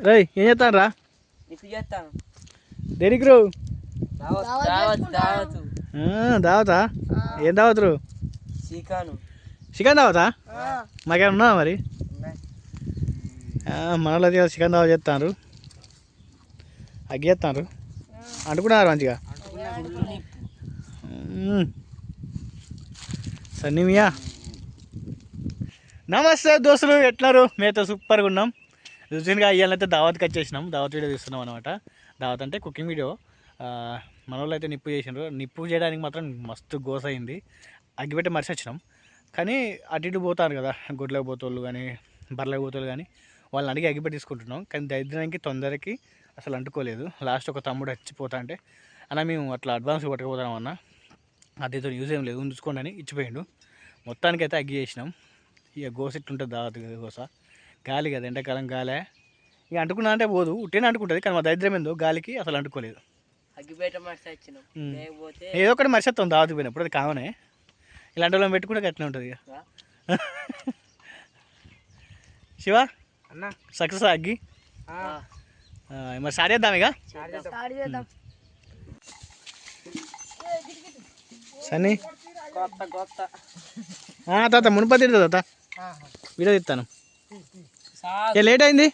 రేయ్ ఏం చేస్తాను రా నీకు చేస్తాను. దేనికి రో? దావత్ ఏం దావతురు? Chicken chicken దావతా? మాకేమైనా ఉన్నావా మరి? మనలో అయితే చికెన్ దావా చేస్తాను అగ్గి చేస్తాను అంటుకున్నారు మంచిగా. సన్నిమియా నమస్తే దోస్తులు ఎట్లరు? మేతో సూపర్గా ఉన్నాం. రుచిగా అయ్యాలైతే దావత్కి వచ్చేసినాం దావత్ వీడియో తీస్తున్నాం అనమాట దావత్ అంటే కుకింగ్ వీడియో. మన వాళ్ళు అయితే నిప్పు చేసినారు నిప్పు చేయడానికి మాత్రం మస్తు గోస అయింది. అగ్గిపెట్టి మరిసి వచ్చినాం. కానీ అటు ఇటు పోతారు కదా గొడ్లకు పోతోళ్ళు కానీ బర్రెలకు పోతోళ్ళు కానీ వాళ్ళని అడిగి అగ్గిపెట్టి తీసుకుంటున్నాం. కానీ దరిద్రానికి తొందరకి అసలు అంటుకోలేదు. లాస్ట్ ఒక తమ్ముడు వచ్చిపోతా అంటే అన్న మేము అట్లా అడ్వాన్స్ కొట్టకపోతాం అన్న. అదేతో యూజ్ ఏం లేదు. ఉంచుకోండి అని ఇచ్చిపోయిండు. మొత్తానికైతే అగ్గి చేసినాం. ఇక గోస ఇట్లుంటుంది దావత్ గోస. గాలి కదా ఎండాకాలం గాలే. ఇక అంటుకున్నా అంటే పోదు. ఉట్టినే అంటుకుంటుంది కానీ మా దరిద్రం ఏందో గాలికి అసలు అంటుకోలేదు. ఏదో ఒకటి మర్చిస్తాం దావత్ పోయినప్పుడు అది కామనే. ఇలాంటి వాళ్ళని పెట్టుకుంటే అట్లా ఉంటుంది ఇక? శివ? అన్న. సక్సెస్ అగ్గి? ఆ. ఆ, మరి స్టార్ట్ చేద్దాం ఇక? సన్నీ? తాత మునుపతి తాత. వీడియో తీస్తాను. సార్ ఏ లేట్ అయింది?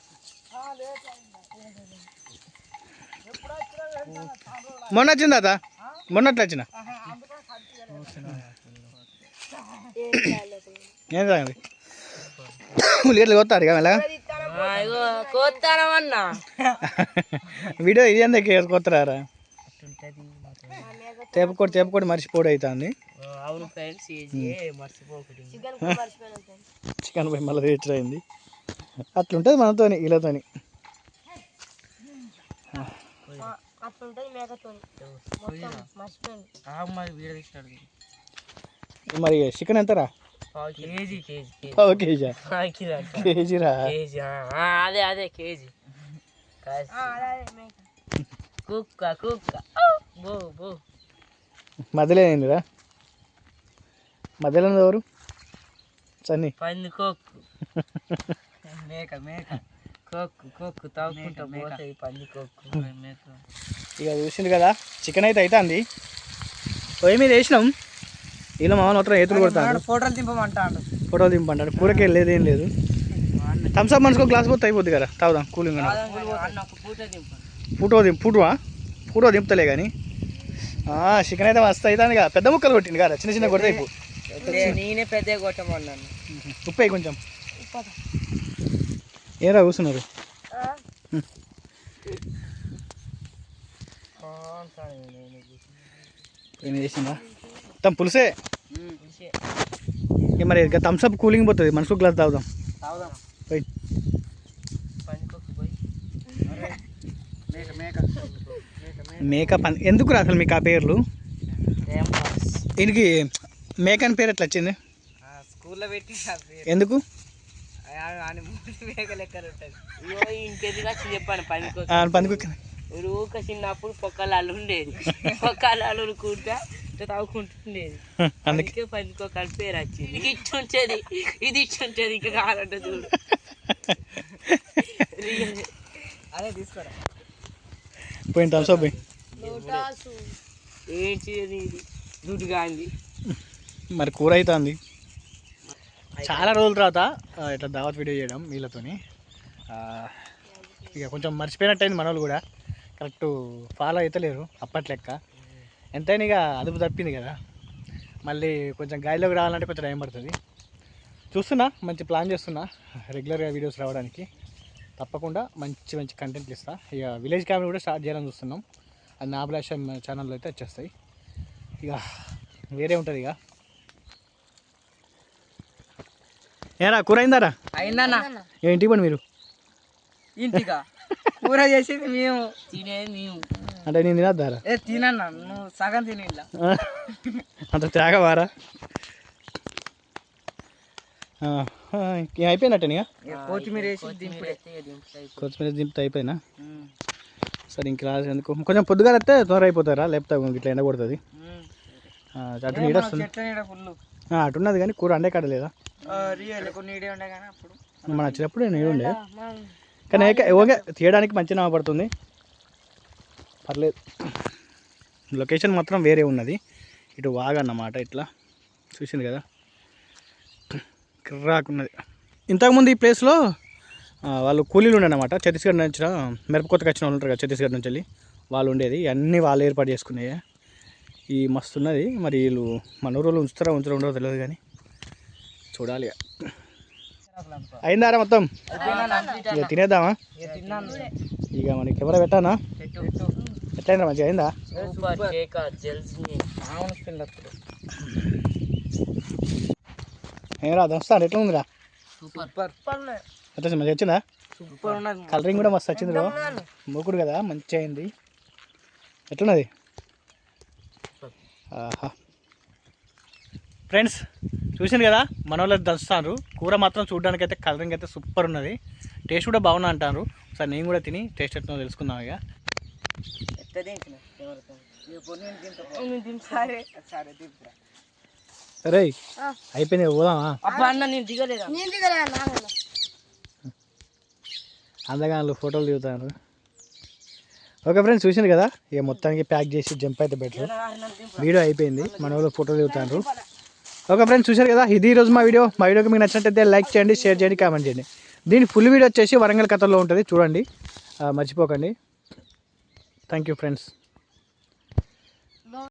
మొన్న వచ్చింది తాత? మొన్న అట్లా వచ్చిన? ఏం ఉల్లిగడ్డలు కొత్తారు ఇగో కోస్తానమన్నా వీడియో ఇది ఎందుకు కొత్తరారా? తేపకోటి తేపకోటి మర్చిపోడు అవుతుంది చికెన్ పోయి మళ్ళీ రేట్ అయింది. అట్లుంటుంది మనతోని వీళ్ళతోని మరి వీడియో తీసినాడు మరి చికెన్ ఎంతరా? కేజీ కేజీ కేజీరా? అదే అదే కేజీ. కుక్క కుక్క. బో బో. మధ్యలో ఏందిరా? మధ్యలో ఎవరు? సన్నీ. పంది కొక్కు మేక మేక. కొక్కు కొక్కు తాగుకుంటా పోతాయి పంది కొక్కు. మేక. ఇక చూసింది కదా చికెన్ అయితే అవుతుంది పొయ్యి మీద వేసినాం? ఇలా మామూలు మాత్రం ఏతులు కొడతాడు. ఫోటోలు దింపమంటాడు. ఫోటోలు దింపంటాడు కూరకి లేదు ఏం లేదు. థమ్స్అప్ మనసుకో గ్లాస్ పోతే అయిపోద్ది కదా. తాగుదాం కూలింగ్ ఫోటో దింపు ఫోటోవా ఫోటో దింపుతలే కానీ చికెన్ అయితే మస్తు అవుతుంది కదా. పెద్ద ముక్కలు కొట్టింది కదా. చిన్న చిన్న కొడితే అయిపో నేనే పెద్ద కొట్టమన్నాను. ఉప్పు కొంచెం. ఏరా కూర్చున్నారు? ఏం చేసిందా మొత్తం పులుసే? ఇక మరి ఇక థమ్స్అప్ కూలింగ్ పోతుంది మనసు గ్లాస్ తాగుదాం. పోయి. మేక అని ఎందుకు రా అసలు మీకు ఆ పేర్లు? దీనికి మేక అని పేరు ఎట్లా వచ్చింది? స్కూల్లో పెట్టి ఎందుకు మేక లెక్క ఉంటుంది అయ్యో ఇంకెదిగా చెప్పాను చిన్నప్పుడు పొక్కలాలు ఉండేది పొక్కలాలు కూర్చా తాగుకుంటుండేది అందుకే. అందుకే పందికో పేరు వచ్చింది. ఇది ఇచ్చుంటది ఇది ఇచ్చుంటది ఇంకా కావాలంటే చూడు. అదే తీసుకోరా. పోయింది థమ్స్అప్ పోయి. ఏంటి ఇది? దుడ్డు గాంధీ మరి కూర అవుతుంది చాలా రోజుల తర్వాత ఇట్లా దావత్ వీడియో చేయడం వీళ్ళతోని. ఇక కొంచెం మర్చిపోయినట్టయింది మన వాళ్ళు కూడా. కరెక్ట్ ఫాలో అవుతలేరు అప్పటి లెక్క ఎంతైనా ఇక అదుపు తప్పింది కదా. మళ్ళీ కొంచెం గాలిలోకి రావాలంటే కొంచెం టైం పడుతుంది. చూస్తున్నా మంచి ప్లాన్ చేస్తున్నా రెగ్యులర్గా వీడియోస్ రావడానికి. తప్పకుండా మంచి మంచి కంటెంట్లు ఇస్తా. ఇక విలేజ్ క్యామెరా కూడా స్టార్ట్ చేయాలని చూస్తున్నాం. అది నా అభిలాష ఛానల్లో అయితే వచ్చేస్తాయి. ఇక వేరే ఉంటుంది ఇక. ఏరా కూర అయిందారా అయిందన్నా. ఏ ఇంటికి పండి మీరు. ఇంటిగా కూర చేసేది మేము. తినేది మేము. అంటే నేను తినద్దారా? ఏ తినన్నా. నువ్వు సగం తిని ఇలా అంత త్యాగవారా అయిపోయినట్టే ఇక కొత్తిమీర వేసి దింపుడే కొత్తిమీర దింపితే అయిపోయినా? సరే ఇంక రాదు ఎందుకు? కొంచెం పొద్దుగా వస్తే తొందర అయిపోతారా? లేకపోతే ఇట్లా ఎండ కొడుతుంది ఆ, అటు నీడ వస్తుంది అటు ఉన్నది కానీ కూర అండే కాడ లేదా? రియల్ కొన్ని నీడే ఉండే కానీ అప్పుడు. మనం వచ్చినప్పుడు నీడు ఉండే. కానీ ఏక- ఓకే తీయడానికి మంచిగా పడుతుంది. పర్లేదు. లొకేషన్ మాత్రం వేరే ఉన్నది. ఇటు వాగా అన్నమాట ఇట్లా. చూసింది కదా. కిర్రాకున్నది. ఇంతకుముందు ఈ ప్లేస్లో వాళ్ళు కూలీలు ఉండే అనమాట ఛత్తీస్గఢ్ నుంచి మిరపకొత్తకు వచ్చిన వాళ్ళు ఉంటారు కదా ఛత్తీస్గఢ్ నుంచి వెళ్ళి. వాళ్ళు ఉండేది. అన్నీ వాళ్ళు ఏర్పాటు చేసుకున్నాయి. ఈ మస్తు ఉన్నది. మరి వీళ్ళు మన ఊరు ఉంచుతారా ఉంచుతారా ఉండరో తెలియదు కానీ. చూడాలి ఇక. అయిందారా మొత్తం? ఇక తినేద్దామా? తిన్నాను. ఇక మనకి కెమెరా పెట్టానా? పెట్టు. ఎట్లయిందా? మంచిగా అయిందా? పిల్లప్పుడు ఏమరా దోస్తాను ఎట్లా ఉందిరా సూపర్. ఎట్లా మంచిగా వచ్చిందా? సూపర్ కలరింగ్ కూడా మస్తు వచ్చింది రో మూకుడు కదా మంచిగా అయింది. ఎట్లున్నది? ఆహా. ఫ్రెండ్స్ చూసింది కదా? మన వాళ్ళు దంచుతారు కూర మాత్రం చూడడానికి అయితే కలరింగ్ అయితే సూపర్ ఉన్నది. టేస్ట్ కూడా బాగున్నా అంటారు ఒకసారి నేను కూడా తిని టేస్ట్ ఎట్లా తెలుసుకుందాం ఇక. సరే సరే సరే అయిపోయింది పోదామా? అందగాళ్ళు ఫోటోలు దిగుతారు ఓకే ఫ్రెండ్స్ చూసింది కదా? ఇక మొత్తానికి ప్యాక్ చేసి జంప్ అయితే బెటర్ వీడియో అయిపోయింది. మన వాళ్ళు ఫోటోలు దిగుతారు ఓకే ఫ్రెండ్స్ చూశారు కదా? ఇది ఈరోజు రోజు మా వీడియో. మా వీడియోకి మీకు నచ్చినట్టయితే లైక్ చేయండి షేర్ చేయండి కామెంట్ చేయండి. దీని ఫుల్ వీడియో వచ్చేసి వరంగల్ కథల్లో ఉంటుంది. చూడండి. మర్చిపోకండి. Thank you friends